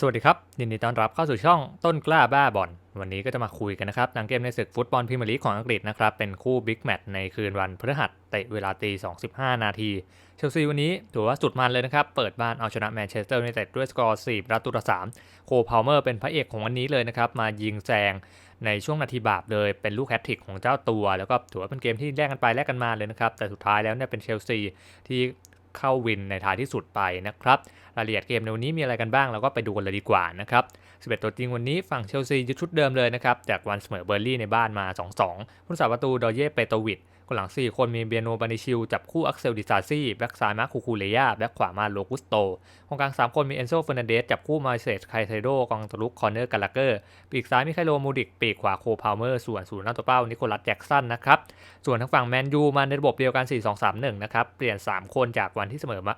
สวัสดีครับ ยินดีต้อนรับเข้าสู่ช่องต้นกล้าบ้าบอลวันนี้ก็จะมาคุยกันนะครับหลังเกมในศึกฟุตบอลพรีเมียร์ลีกของอังกฤษนะครับ เป็นคู่บิ๊กแมตช์ในคืนวันพฤหัสเตะเวลาตี25 นาที เชลซีวันนี้ถือว่าสุดมันเลยนะครับ เปิดบ้านเอาชนะแมนเชสเตอร์ยูไนเต็ดด้วยสกอร์ 4 ประตูต่อ 3 โคพาวเมอร์เป็นพระเอกของวันนี้เลยนะครับ มายิงแซงในช่วงนาทีบาปเลยเป็นลูกแฮตทริกของเจ้าตัว แล้วก็ถือว่าเป็นเกมที่แลกกันไปแลกกันมาเลยนะครับแต่สุดท้ายแล้วเนี่ยเป็นเชลซีที่ เข้าวินในท้ายที่สุดไปนะครับรายละเอียดเกมในวันนี้มีอะไรกันบ้างเราก็ไปดูกันเลยดีกว่านะครับ11 ตัวจริงวันนี้ฝั่งเชลซียึดชุดเดิมเลยนะครับจากวันเสมอเบอร์ลี่ในบ้านมา 2-2ผู้สาประตูดอเย่เปโตวิด คนหลัง 4 คนมีเบียโนบานิชิลจับคู่อักเซลดิซาซี่แบ็กซ้ายมาคูคูเลยาแบ็กขวามาโลกุสโตกองกลาง 3 คนมีเอนโซเฟอร์นันเดสจับคู่มาเซสไคเทโดกองตลุกคอนเนอร์กาลาเกอร์ปีกซ้ายมิคาโลมูดิกปีกขวาโคพาวเมอร์ส่วนศูนย์หน้าตัวเป้านิโคลัสแจ็กสันนะครับส่วนทางฝั่งแมนยูมาในระบบเดียวกัน 4-2-3-1 นะครับเปลี่ยน 3 คนจากวันที่เสมอมา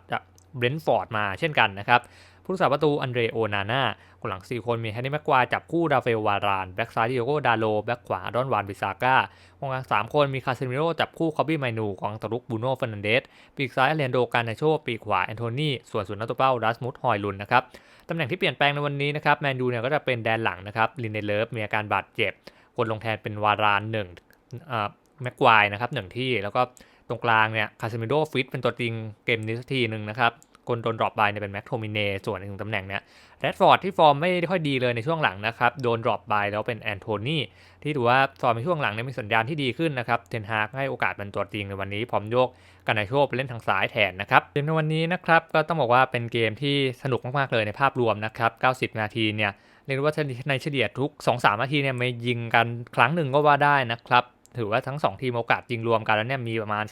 เบรนท์ฟอร์ดมาเช่นกันนะครับ ผู้รักษาประตูอันเดรโอนาน่าคนหลัง 4 คนมีแฮนนี่แม็กควาจับคู่ราเฟลวาราน แบ็กซ้ายดิโอโกดาโล แบ็กขวาดอนวานบิซาก้ากองกลาง 3 คนมีคาเซมิโรจับคู่คอบบี้ไมนูกองตรุกบูโน่เฟรนันเดส ปีกซ้ายเลนโดการนาโช ปีกขวาแอนโทนีส่วนศูนย์นักตเป้าดัสมุตฮอยลุนนะครับตำแหน่งที่เปลี่ยนแปลงในวันนี้นะครับแมนยูเนี่ยก็จะเป็นแดนหลังนะครับลินเนเลฟมีอาการบาดเจ็บ คนลงแทนเป็นวารานหนึ่งแม็กควายนะครับหนึ่งที่แล้วก็ตรงกลางเนี่ยคาเซมิโรฟิตเป็นตัวจริงเกมนี้สักทีหนึ่งนะครับ คนโดนดรอปไปเนี่ยเป็นแม็กโทมินเนส่วนหนึ่งตำแหน่งเนี่ยแรดฟอร์ดที่ฟอร์มไม่ค่อยดีเลยในช่วงหลังนะครับ โดนดรอปไปแล้วเป็นแอนโทนีที่ถือว่าฟอร์มในช่วงหลังเนี่ยมีสัญญาณที่ดีขึ้นนะครับเทนฮากให้โอกาสเป็นตัวจริงในวันนี้พร้อมโยกกันในโชไปเล่นทางซ้ายแทนนะครับเกมในวันนี้นะครับก็ต้องบอกว่าเป็นเกมที่สนุกมากๆเลยในภาพรวมนะครับ90 นาทีเนี่ยเรียกว่าในเฉลี่ยทุก 2-3 นาทีเนี่ยม่ยิงกันครั้งหนึ่งก็ว่าได้นะครับถือว่าทั้ง 2 ทีมโอกาสยิงรวมกันแล้วเนี่ยมีประมาณ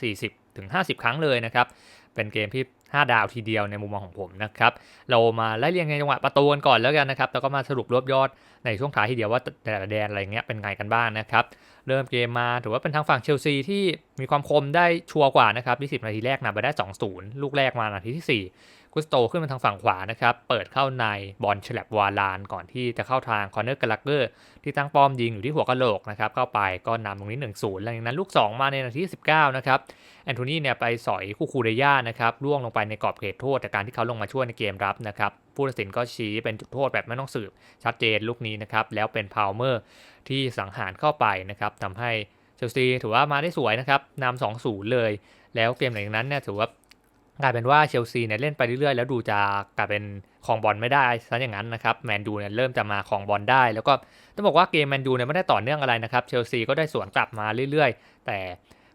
40-50 ครั้งเลยนะครับเป็นเกมที่ 5 ดาวทีเดียวในมุมมองของผมนะครับ เรามาไล่เรียงในจังหวะประตูกันก่อนแล้วกันนะครับ แล้วก็มาสรุปรวบยอดในช่วงท้ายทีเดียวว่าแต่ละแดนอะไรเงี้ยเป็นไงกันบ้างนะครับ เริ่มเกมมาถือว่าเป็นทางฝั่งเชลซีที่มีความคมได้ชัวร์กว่านะครับที่10นาทีแรกนำไปได้ 2-0 ลูกแรกมานาทีที่ 4 กุสโตขึ้นมาทางฝั่งขวานะครับ เปิดเข้าในบอลฉลับวาลาน ก่อนที่จะเข้าทางคอนเนอร์กาลักเกอร์ที่ตั้งป้อมยิงอยู่ที่หัวกะโหลกนะครับ เข้าไปก็นำตรงนี้1-0หลังจากนั้นลูก 2 มาในนาที19 นะครับ แอนโทนีเนี่ยไปสอยคู่คูเรย่านะครับล่วงลงไปในกรอบเขตโทษจากการที่เขาลงมาช่วยในเกมรับนะครับผู้ตัดสินก็ชี้เป็นจุดโทษแบบไม่ต้องสืบชัดเจนลูกนี้นะครับแล้วเป็นพาวเมอร์ที่สังหารเข้าไปนะครับทำให้เชลซีถือว่ามาได้สวยนะครับนำสองศูนย์เลย แล้วเกมหลังจากนั้นเนี่ยถือว่า กลายเป็นว่าเชลซีเนี่ยเล่นไปเรื่อยๆ แล้วดูจะกลายเป็นของบอลไม่ได้ซะอย่างนั้นนะครับแมนดูเนี่ยเริ่มจะมาของบอลได้ แล้วก็ต้องบอกว่าเกมแมนดูเนี่ยไม่ได้ต่อเนื่องอะไรนะครับเชลซีก็ได้สวนกลับมาเรื่อยๆ แต่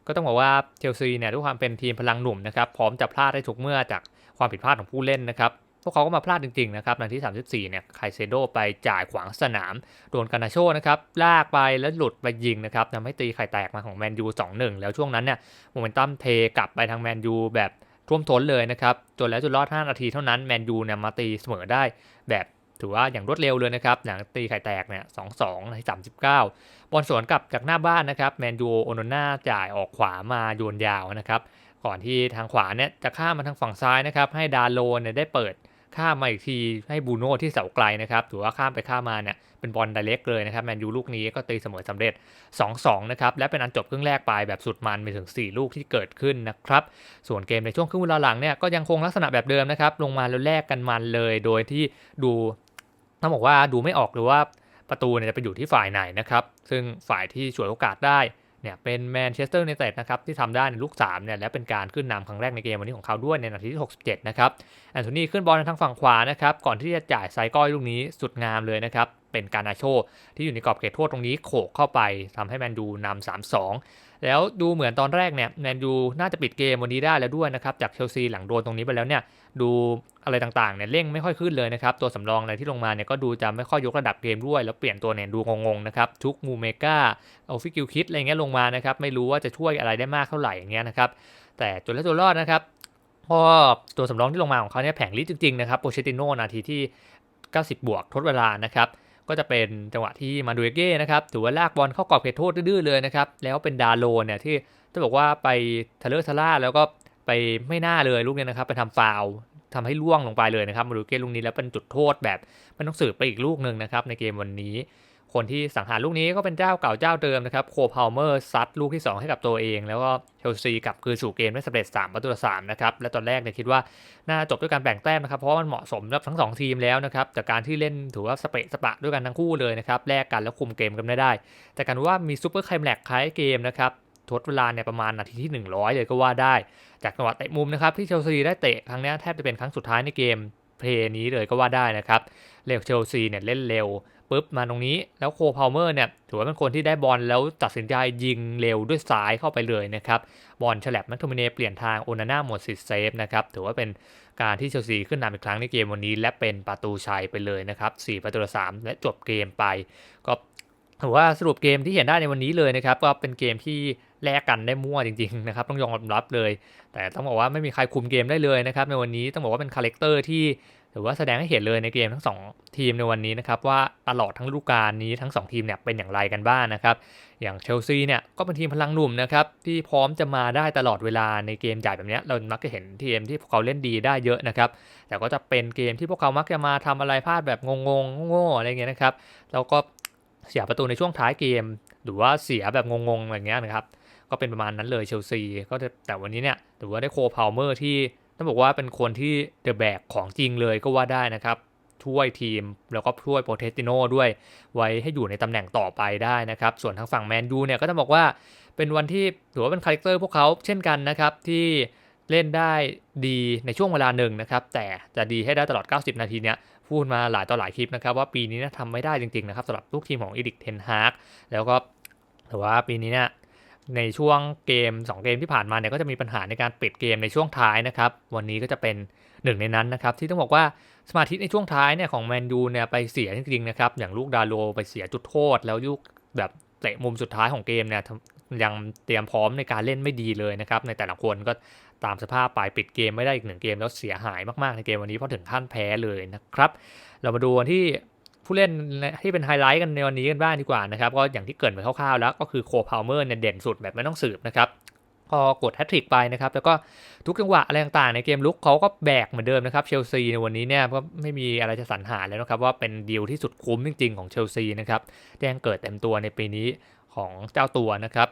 ก็ต้องบอกว่าเชลซีเนี่ยด้วยความเป็นทีมพลังหนุ่มนะครับพร้อมจะพลาดได้ทุกเมื่อจากความผิดพลาดของผู้เล่นนะครับพวกเขาก็มาพลาดจริงๆนะครับนาที34เนี่ยไคเซโดไปจ่ายขวางสนาม โดนกานาโชนะครับลากไปแล้วหลุดไปยิงนะครับทำให้ตีไข่แตกมาของแมนยู2-1 แล้วช่วงนั้นเนี่ยโมเมนตัมเทกลับไปทางแมนยูแบบ ท่วมท้นเลยนะครับ จนแล้วจนรอด 5 นาทีเท่านั้นแมนยูเนี่ยมาตีเสมอได้แบบถือว่าอย่างรวดเร็วเลยนะครับ หลังตีไข่แตกเนี่ยสองสองในสามสิบเก้าบอลสวนกลับจากหน้าบ้านนะครับ แมนยูโอโนนาจ่ายออกขวามาโยนยาวนะครับ ก่อนที่ทางขวาเนี่ยจะข้ามมาทางฝั่งซ้ายนะครับ ให้ดาโลเนี่ยได้เปิด ข้ามมาอีกทีให้บูโน่ที่เสาไกลนะครับถือว่าข้ามไปข้ามมาเนี่ยเป็นบอลไดเรกเลยนะครับแมนยูลูกนี้ก็ตีเสมอสำเร็จ 2-2 นะครับ และเป็นอันจบครึ่งแรกไปแบบสุดมันไปถึง 4 ลูกที่เกิดขึ้นนะครับ ส่วนเกมในช่วงครึ่งเวลาหลังเนี่ยก็ยังคงลักษณะแบบเดิมนะครับ ลงมาแล้วแลกกันมันเลย โดยที่ดูต้องบอกว่าดูไม่ออกหรือว่าประตูเนี่ยจะไปอยู่ที่ฝ่ายไหนนะครับ ซึ่งฝ่ายที่ฉวยโอกาสได้ เนี่ยเป็นแมนเชสเตอร์ยูไนเต็ดนะครับที่ทำได้ในลูก3เนี่ยและเป็นการขึ้นนำครั้งแรกในเกมวันนี้ของเขาด้วยในนาทีที่ 67 นะครับแอนโทนีขึ้นบอลทางฝั่งขวานะครับก่อนที่จะจ่ายไซก้อยลูกนี้สุดงามเลยนะครับ เป็นการนาโชที่อยู่ในกรอบเขตโทษตรงนี้โขกเข้าไปทำให้แมนดูนำ3-2 แล้วดูเหมือนตอนแรกเนี่ยแมนยูน่าจะปิดเกมวันนี้ได้แล้วด้วยนะครับจากเชลซีหลังโดนตรงนี้ไปแล้วเนี่ยดูอะไรต่างๆเนี่ยเร่งไม่ค่อยขึ้นเลยนะครับตัวสำรองอะไรที่ลงมาเนี่ยก็ดูจะไม่ค่อยยกระดับเกมด้วย แล้วเปลี่ยนตัวเนี่ยดูงงๆนะครับทุกมูเมกาเอาฟิกิลคิดอะไรเงี้ยลงมานะครับไม่รู้ว่าจะช่วยอะไรได้มากเท่าไหร่อย่างเงี้ยนะครับแต่จนแล้วตัวรอดนะครับพอตัวสำรองที่ลงมาของเขาเนี่ยแผงลิจริงๆนะครับโปเชติโนนาทีที่ 90 บวกทดเวลานะครับ ก็จะเป็นจังหวะที่มาดูเอเก้นะครับถือว่าลากบอลเข้ากรอบเขตโทษดื้อเลยนะครับ แล้วเป็นดาโลเนี่ยที่จะบอกว่าไปทะเลาะทะล่าแล้วก็ไปไม่น่าเลยลูกนี้นะครับ ไปทำฟาวทำให้ล่วงลงไปเลยนะครับมาดูเก้ลูกนี้แล้วเป็นจุดโทษแบบมันต้องสืบไปอีกลูกหนึ่งนะครับในเกมวันนี้ คนที่สังหารลูกนี้ก็เป็นเจ้าเก่าเจ้าเดิมนะครับโคพาวเมอร์ซัดลูกที่ 2 ให้กับตัวเอง แล้วก็เชลซีกลับคืนสู่เกมได้สำเร็จ3ประตูต่อ3นะครับและตอนแรกเนี่ยคิดว่าน่าจบด้วยการแบ่งแต้มนะครับเพราะว่ามันเหมาะสมกับทั้ง 2 ทีมแล้วนะครับจากการที่เล่นถือว่าสเปะสปะด้วยกันทั้งคู่เลยนะครับแลกกันแล้วคุมเกมกันไม่ได้ แต่กันว่ามีซูเปอร์ไคลแม็กคล้ายเกมนะครับทดเวลาเนี่ยประมาณนาทีที่ 100 เลยก็ว่าได้ จากจังหวะเตะมุมนะครับที่เชลซีได้เตะครั้งนี้แทบจะเป็นครั้งสุดท้ายในเกม เพลย์นี้เลยก็ว่าได้นะครับเร็วเชลซีเนี่ยเล่นเร็วปุ๊บมาตรงนี้แล้วโคพาวเมอร์เนี่ยถือว่าเป็นคนที่ได้บอลแล้วตัดสินใจยิงเร็วด้วยซ้ายเข้าไปเลยนะครับ บอลฉลับแมคโทมิเนเปลี่ยนทางโอนาน่าหมดสิทธิ์เซฟนะครับ ถือว่าเป็นการที่เชลซีขึ้นนำอีกครั้งในเกมวันนี้ และเป็นประตูชัยไปเลยนะครับ4ประตูต่อ3และจบเกมไป ก็ถือว่าสรุปเกมที่เห็นได้ในวันนี้เลยนะครับ ก็เป็นเกมที่ แลกกันได้มั่วจริงๆนะครับต้องยอมรับเลย แต่ต้องบอกว่าไม่มีใครคุมเกมได้เลยนะครับในวันนี้ต้องบอกว่าเป็นคาแรคเตอร์ที่ถือว่าแสดงให้เห็นเลยในเกมทั้ง 2 ทีมในวันนี้นะครับว่าตลอดทั้งฤดูกาลนี้ทั้ง 2 ทีมเนี่ยเป็นอย่างไรกันบ้างนนะครับอย่างเชลซีเนี่ยก็เป็นทีมพลังหนุ่มนะครับที่พร้อมจะมาได้ตลอดเวลาในเกมใหญ่แบบนี้เรามักจะเห็นทีมที่พวกเขาเล่นดีได้เยอะนะครับแต่ก็จะเป็นเกมที่พวกเขามักจะมาทำอะไรพลาดแบบงงๆโง่ๆอะไรเงี้ยนะครับแล้วก็เสียประตูในช่วงท้ายเกม หรือว่าเสียแบบงงๆอย่างเงี้ยนะครับ ก็เป็นประมาณนั้นเลยเชลซีก็แต่วันนี้เนี่ยถือว่าได้โคพาวเมอร์ที่ต้องบอกว่าเป็นคนที่เดอะแบกของจริงเลยก็ว่าได้นะครับช่วยทีมแล้วก็ช่วยโปรเทสติโนด้วย ไว้ให้อยู่ในตำแหน่งต่อไปได้นะครับ ส่วนทางฝั่งแมนยูเนี่ยก็ต้องบอกว่าเป็นวันที่ถือว่าเป็นคาแรคเตอร์พวกเขาเช่นกันนะครับที่เล่นได้ดีในช่วงเวลาหนึ่งนะครับ แต่จะดีให้ได้ตลอด 90 นาทีเนี่ยพูดมาหลายต่อหลายคลิปนะครับ ว่าปีนี้นะทำไม่ได้จริงๆนะครับสำหรับลูกทีมของอีดิกเทนฮาร์กแล้วก็ถือว่าปีนี้เนี่ย ในช่วงเกม 2 เกมที่ผ่านมาเนี่ยก็จะมีปัญหาในการปิดเกมในช่วงท้ายนะครับ วันนี้ก็จะเป็นหนึ่งในนั้นนะครับ ที่ต้องบอกว่าสมาธิในช่วงท้ายเนี่ยของแมนยูเนี่ยไปเสียจริงๆนะครับ อย่างลูกดาโลไปเสียจุดโทษ แล้วลูกแบบเตะมุมสุดท้ายของเกมเนี่ยยังเตรียมพร้อมในการเล่นไม่ดีเลยนะครับ ในแต่ละคนก็ตามสภาพไปปิดเกมไม่ได้อีกหนึ่งเกม แล้วเสียหายมากๆในเกมวันนี้เพราะถึงขั้นแพ้เลยนะครับ เรามาดูที่ ผู้เล่นที่เป็นไฮไลท์กันในวันนี้กันบ้างดีกว่านะครับ ก็อย่างที่เกิดไปคร่าวๆแล้วก็คือโคพาวเมอร์เนี่ยเด่นสุดแบบไม่ต้องสืบนะครับพอกดแฮตทริกไปนะครับ แล้วก็ทุกจังหวะอะไรต่างๆในเกมลุกเขาก็แบกเหมือนเดิมนะครับเชลซีในวันนี้เนี่ยก็ไม่มีอะไรจะสรรหาแล้วนะครับ ว่าเป็นดีลที่สุดคุ้มจริง ๆ ของเชลซีนะครับแจ้งเกิดเต็มตัวในปีนี้ของเจ้าตัวนะครับ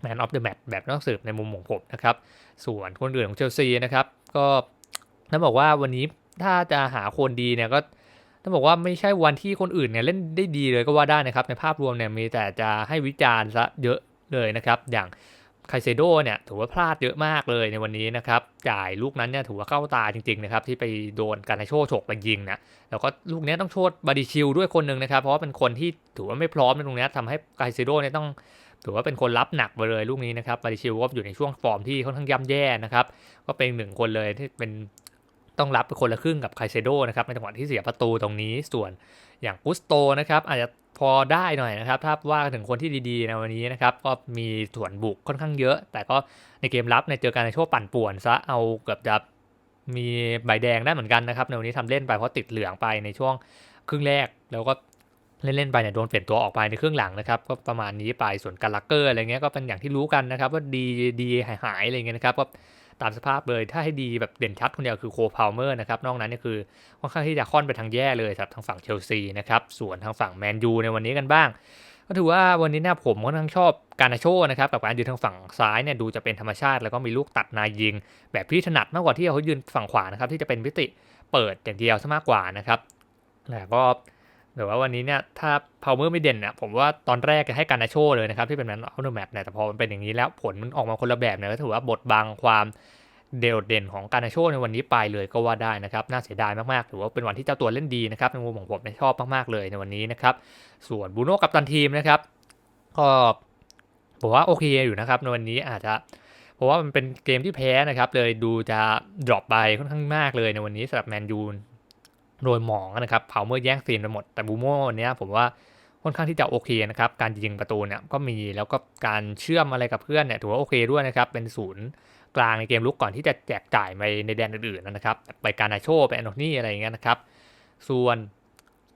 แมนออฟเดอะแมตแบบต้องสืบในมุมของผมนะครับ ส่วนคนอื่นของเชลซีนะครับ ก็ต้องบอกว่าวันนี้ถ้าจะหาคนดีเนี่ยก็ ต้องบอกว่าไม่ใช่วันที่คนอื่นเนี่ยเล่นได้ดีเลยก็ว่าได้นะครับ ในภาพรวมเนี่ยมีแต่จะให้วิจารณ์ซะเยอะเลยนะครับ อย่างไคเซโดเนี่ยถือว่าพลาดเยอะมากเลยในวันนี้นะครับ จ่ายลูกนั้นเนี่ยถือว่าเข้าตาจริงๆนะครับที่ไปโดนการนโชฉกไปยิงนะแล้วก็ลูกนี้ต้องโทษบาดิชิลด้วยคนหนึ่งนะครับ เพราะว่าเป็นคนที่ถือว่าไม่พร้อมในตรงนี้ทำให้ไคเซโดเนี่ยต้องถือว่าเป็นคนรับหนักไปเลยลูกนี้นะครับบาดิชิลก็อยู่ในช่วงฟอร์มที่ค่อนข้างย่ำแย่นะครับ ก็เป็นหนึ่งคนเลยที่เป็น ต้องรับเป็นคนละครึ่งกับไคเซโดนะครับในจังหวะที่เสียประตูตรงนี้ส่วนอย่างกุสโตนะครับอาจจะพอได้หน่อยนะครับ ถ้าว่าถึงคนที่ดีๆในวันนี้นะครับ ก็มีส่วนบุกค่อนข้างเยอะ แต่ก็ในเกมรับในเจอการในโชว์ปั่นป่วนซะเอาเกือบจะมีใบแดงได้เหมือนกันนะครับในวันนี้ทำเล่นไปเพราะติดเหลืองไปในช่วงครึ่งแรกแล้วก็เล่นๆไปเนี่ยโดนเปลี่ยนตัวออกไปในครึ่งหลังนะครับก็ประมาณนี้ไปส่วนการลักเกอร์อะไรเงี้ยก็เป็นอย่างที่รู้กันนะครับ ว่าดีดีหายหายอะไรเงี้ยนะครับก็ ตามสภาพเลยถ้าให้ดีแบบเด่นชัดคนเดียวคือโคพาวเมอร์นะครับนอกนั้นนี่คือค่อนข้างที่จะค่อนไปทางแย่เลยสับทางฝั่งเชลซีนะครับส่วนทางฝั่งแมนยูในวันนี้กันบ้างก็ถือว่าวันนี้เนี่ยผมค่อนข้างชอบการนาโชนะครับกับการยืนทางฝั่งซ้ายเนี่ยดูจะเป็นธรรมชาติ แล้วก็มีลูกตัดนายยิง แบบที่ถนัดมากกว่าที่เขายืนฝั่งขวานะครับที่จะเป็นพิติเปิดอย่างเดียวซะมากกว่านะครับแต่ก็ แต่ว่าวันนี้เนี่ยถ้าพาวเวอร์ไม่เด่นเนี่ยผมว่าตอนแรกจะให้การนาโชเลยนะครับที่เป็นแมนอัลเดอร์แมตเนี่ยแต่พอมันเป็นอย่างนี้แล้วผลมันออกมาคนละแบบเนี่ยก็ถือว่าบทบังความเดดเด่นของการนาโชในวันนี้ไปเลยก็ว่าได้นะครับน่าเสียดายมากๆถือว่าเป็นวันที่เจ้าตัวเล่นดีนะครับในมุมของผมชอบมากๆเลยในวันนี้นะครับส่วนบูโน่กับตันทีมนะครับก็ผมว่าโอเคอยู่นะครับในวันนี้อาจจะเพราะว่ามันเป็นเกมที่แพ้นะครับเลยดูจะดรอปไปค่อนข้างมากเลยในวันนี้สำหรับแมนยู โดยหมองนะครับเผาเมื่อแย่งซีนไปหมด แต่บูโม่เนี้ยผมว่าค่อนข้างที่จะโอเคนะครับ การยิงประตูเนี่ยก็มีแล้วก็การเชื่อมอะไรกับเพื่อนเนี่ยถือว่าโอเคด้วยนะครับ เป็นศูนย์กลางในเกมลุกก่อนที่จะแจกจ่ายไปในแดนอื่นๆนะครับ ไปการนาโชไปแอนโทนี่อะไรอย่างเงี้ยนะครับ ส่วน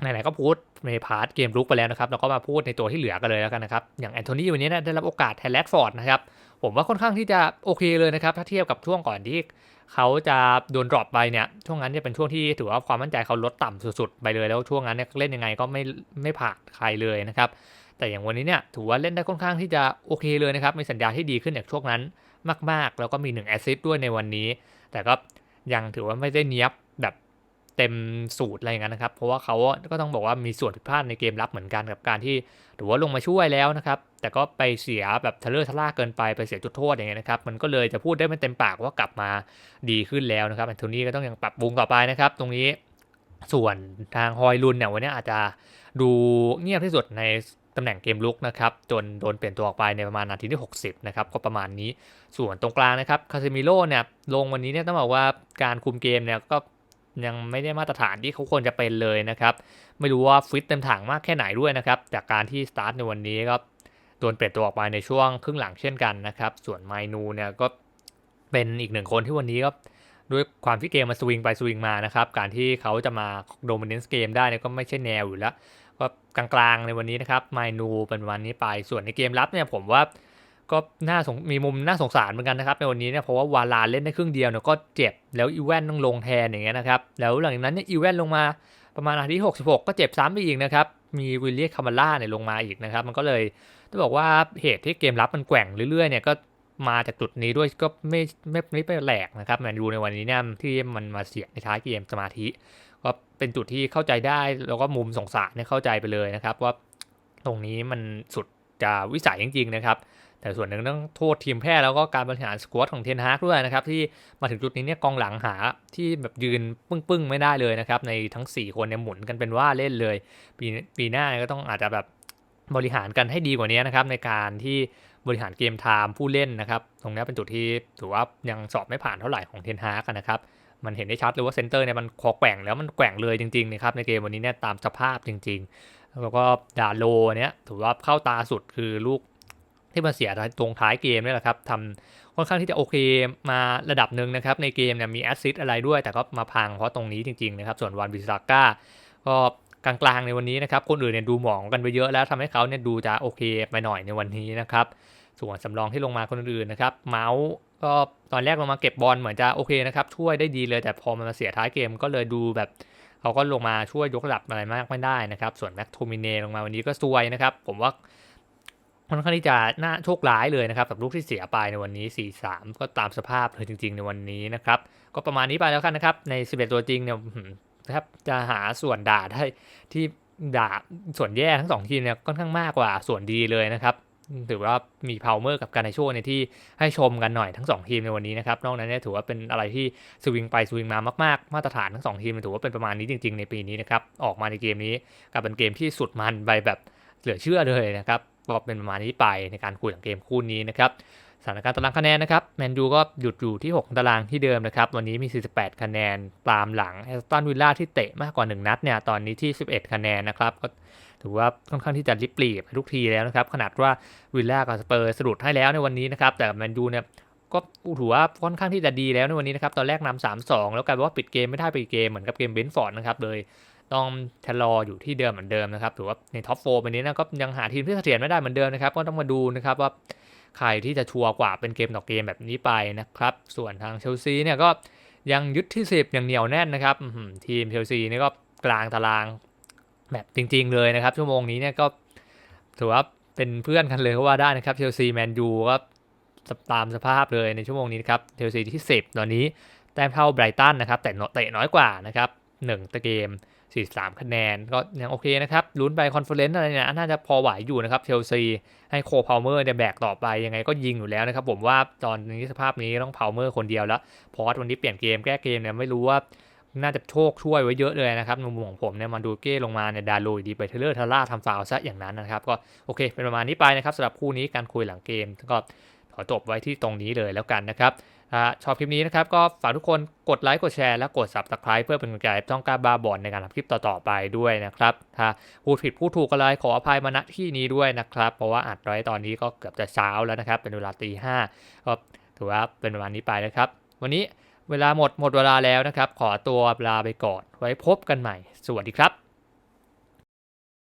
ไหนๆก็พูดในพาร์ทเกมลุกไปแล้วนะครับเราก็มาพูดในตัวที่เหลือกันเลยแล้วกันนะครับ อย่างแอนโทนี่วันนี้ได้รับโอกาสแทนแรดฟอร์ดนะครับ ผมว่าค่อนข้างที่จะโอเคเลยนะครับ ถ้าเทียบกับช่วงก่อนที่ เขาจะโดนดรอปไปเนี่ยช่วงนั้นเนี่ยเป็นช่วงที่ถือว่าความมั่นใจเขาลดต่ำสุดๆไปเลยแล้วช่วงนั้นเนี่ยเล่นยังไงก็ไม่ไม่ผ่านใครเลยนะครับแต่อย่างวันนี้เนี่ยถือว่าเล่นได้ค่อนข้างที่จะโอเคเลยนะครับมีสัญญาณที่ดีขึ้นจากช่วงนั้นมาก ๆ แล้วก็มี1แอสซิสต์ด้วยในวันนี้ แต่ก็ยังถือว่าไม่ได้เนี้ยบแบบ เต็มสูตรอะไรอย่างนั้นนะครับ เพราะว่าเขาก็ต้องบอกว่ามีส่วนผิดพลาดในเกมรับเหมือนกันกับการที่ถือว่าลงมาช่วยแล้วนะครับ แต่ก็ไปเสียแบบทะเลอร์ทะล่าเกินไปไปเสียจุดโทษอย่างเงี้ยนะครับ มันก็เลยจะพูดได้ไม่เต็มปากว่ากลับมาดีขึ้นแล้วนะครับแอนโทนีก็ต้องยังปรับปรุงต่อไปนะครับ ตรงนี้ส่วนทางฮอยลุนเนี่ยวันนี้อาจจะดูเงียบที่สุดในตำแหน่งเกมลุกนะครับ จนโดนเปลี่ยนตัวออกไปในประมาณนาทีที่ 60 นะครับ ก็ประมาณนี้ ส่วนตรงกลางนะครับ คาเซมิโร่เนี่ย ลงวันนี้เนี่ยต้องบอกว่าการคุมเกมเนี่ยก็ ยังไม่ได้มาตรฐานที่เขาควรจะเป็นเลยนะครับ ไม่รู้ว่าฟิตเต็มถังมากแค่ไหนด้วยนะครับ จากการที่สตาร์ทในวันนี้ก็โดนเปลี่ยนตัวออกไปในช่วงครึ่งหลังเช่นกันนะครับ ส่วนไมนูเนี่ยก็เป็นอีกหนึ่งคนที่วันนี้ก็ด้วยความที่เกมมาสวิงไปสวิงมานะครับ การที่เขาจะมาโดมิเนนส์เกมได้เนี่ยก็ไม่ใช่แนวอยู่แล้ว ก็กลางๆในวันนี้นะครับไมนูเป็นวันนี้ไป ส่วนในเกมรับเนี่ยผมว่า ก็น่าสงมีมุมน่าสงสารเหมือนกันนะครับในวันนี้เนี่ยเพราะว่าวาลาเล่นได้ครึ่งเดียวเนี่ยก็เจ็บแล้วอีแวนต้องลงแทนอย่างเงี้ยนะครับแล้วหลังจากนั้นเนี่ยอีแวนลงมาประมาณนาที่66 ก็เจ็บซ้ำไปอีกนะครับมีวิลเลียคามาล่าเนี่ยลงมาอีกนะครับ มันก็เลยต้องบอกว่าเหตุที่เกมรับมันแกว่งเรื่อยๆเนี่ยก็มาจากจุดนี้ด้วยก็ไม่ไม่ไม่ไปแหลกนะครับแมนยูในวันนี้เนี่ยที่มันมาเสียในท้ายเกมสมาธิ ก็เป็นจุดที่เข้าใจได้แล้วก็มุมสงสารเนี่ยเข้าใจไปเลยนะครับว่าตรงนี้มันสุด จะวิสัยจริงๆนะครับ แต่ส่วนหนึ่งต้องโทษทีมแพทย์แล้วก็การบริหารสควอตของเทนฮากด้วยนะครับ ที่มาถึงจุดนี้เนี่ยกองหลังหาที่แบบยืนปึ้งๆ ไม่ได้เลยนะครับ ในทั้ง 4 คนเนี่ยหมุนกันเป็นว่าเล่นเลย ปีปีหน้าก็ต้องอาจจะแบบบริหารกันให้ดีกว่านี้นะครับ ในการที่บริหารเกมไทม์ผู้เล่นนะครับ ตรงนี้เป็นจุดที่ถือว่ายังสอบไม่ผ่านเท่าไหร่ของเทนฮากนะครับมันเห็นได้ชัดเลยว่าเซนเตอร์เนี่ยมันคอแกว่งแล้วมันแกว่งเลยจริงๆนะครับในเกมวันนี้เนี่ยตามสภาพจริง ๆ แล้วก็ดาโลเนี่ยถือว่าเข้าตาสุดคือลูกที่มาเสียตรงท้ายเกมนี่แหละครับทำค่อนข้างที่จะโอเคมาระดับหนึ่งนะครับ ในเกมเนี่ยมีแอสซิสอะไรด้วย แต่ก็มาพังเพราะตรงนี้จริงๆนะครับ ส่วนวันบิซาก้าก็กลางๆในวันนี้นะครับ คนอื่นเนี่ยดูหมองกันไปเยอะแล้วทำให้เขาเนี่ยดูจะโอเคไปหน่อยในวันนี้นะครับ ส่วนสำรองที่ลงมาคนอื่นนะครับ เมาส์ก็ตอนแรกลงมาเก็บบอลเหมือนจะโอเคนะครับ ช่วยได้ดีเลยแต่พอมันมาเสียท้ายเกมก็เลยดูแบบ เขาก็ลงมาช่วยยกระดับอะไรมากไม่ได้นะครับ ส่วนแม็กโทมิเนลงมาวันนี้ก็ซวยนะครับ ผมว่าค่อนข้างที่จะน่าโชคร้ายเลยนะครับกับลูกที่เสียไปในวันนี้ 4-3 ก็ตามสภาพเลยจริง ๆ ในวันนี้นะครับ ก็ประมาณนี้ไปแล้วกันนะครับ ใน 11 ตัวจริงเนี่ยครับจะหาส่วนด่าได้ที่ด่าส่วนแย่ทั้งสองทีมเนี่ยค่อนข้างมากกว่าส่วนดีเลยนะครับ ถือว่ามีพาวเมอร์กับการในโชว์ในที่ให้ชมกันหน่อยทั้ง 2 ทีมในวันนี้นะครับนอกนั้นเนี่ยถือว่าเป็นอะไรที่สวิงไปสวิงมามากๆ มาตรฐานทั้ง 2 ทีมถือว่าเป็นประมาณนี้จริง ๆ ในปีนี้นะครับออกมาในเกมนี้กับเป็นเกมที่สุดมันไปแบบเหลือเชื่อเลยนะครับก็เป็นประมาณนี้ไปในการคุยหลังเกมคู่นี้นะครับสถานการณ์ตารางคะแนนนะครับแมนยูก็หยุดอยู่ที่ 6 ตารางที่เดิมนะครับวันนี้มี 48 คะแนนตามหลังแอสตันวิลล่าที่เตะมากกว่า 1 นัดเนี่ยตอนนี้ที่ 11 คะแนนนะครับก็ ถือว่าค่อนข้างที่จะริบหลีบทุกทีแล้วนะครับขนาดว่าวิลล่ากับสเปอร์สะดุดให้แล้วในวันนี้นะครับแต่แมนยูเนี่ยก็ถือว่าค่อนข้างที่จะดีแล้วในวันนี้นะครับตอนแรกนำ3-2 แล้วกลายเป็นว่าปิดเกมไม่ได้ไปดเกมเหมือนกับเกมเบนฟอร์ดนะครับเลยต้องชะลออยู่ที่เดิมเหมือนเดิมนะครับถือว่าในท็อปโฟร์วันนี้นะก็ยังหาทีมที่เสถียรไม่ได้เหมือนเดิมนะครับก็ต้องมาดูนะครับว่าใครที่จะชัวร์กว่าเป็นเกมต่อเกมแบบนี้ไปนะครับ ส่วนทางเชลซีเนี่ยก็ยังยึดที่ 10 อย่างเหนียวแน่นนะครับทีมเชลซีนี่ก็กลางตาราง แบบจริง ๆ เลยนะครับ ชั่วโมงนี้เนี่ยก็ถือว่าเป็นเพื่อนกันเลยก็ว่าได้นะครับเชลซีแมนยูก็ตามสภาพเลยในชั่วโมงนี้นะครับเชลซีที่ 10 ตอนนี้แต้มเท่าไบรตันนะครับแต่เตะน้อยกว่านะครับ1ตะเกม 43 คะแนน ก็ยังโอเคนะครับลุ้นไปคอนเฟอเรนซ์อะไรเนี่ยน่าจะพอไหวอยู่นะครับเชลซีให้โคพาวเมอร์เนี่ยแบกต่อไปยังไงก็ยิงอยู่แล้วนะครับผมว่าตอนนี้สภาพนี้ต้องพาวเมอร์คนเดียวแล้ว พอสวันนี้เปลี่ยนเกมแก้เกมเนี่ยไม่รู้ว่า น่าจะโชคช่วยไว้เยอะเลยนะครับมุมของผมเนี่ยมาดูเก้ลงมาเนี่ยดาโลดีไปเทเลอร์ทาร่าทำฟาวซะอย่างนั้นนะครับ ก็โอเค เป็นประมาณนี้ไปนะครับสำหรับคู่นี้การคุยหลังเกมก็ขอจบไว้ที่ตรงนี้เลยแล้วกันนะครับถ้าชอบคลิปนี้นะครับ ก็ฝากทุกคนกดไลค์กดแชร์และกด subscribe เพื่อเป็นกำลังใจต้องกล้าบาบอลในการทำคลิปต่อ ๆ ไปด้วยนะครับ ถ้าพูดผิดพูดถูกอะไรขออภัยมาณที่นี้ด้วยนะครับ เพราะว่าอัดไว้ตอนนี้ก็เกือบจะเช้าแล้วนะครับ เป็นเวลาตีห้าก็ถือว่าเป็นประมาณนี้ไปนะครับ วันนี้ เวลาหมดหมดเวลาแล้วนะครับ ขอตัวลาไปก่อน ไว้พบกันใหม่ สวัสดีครับ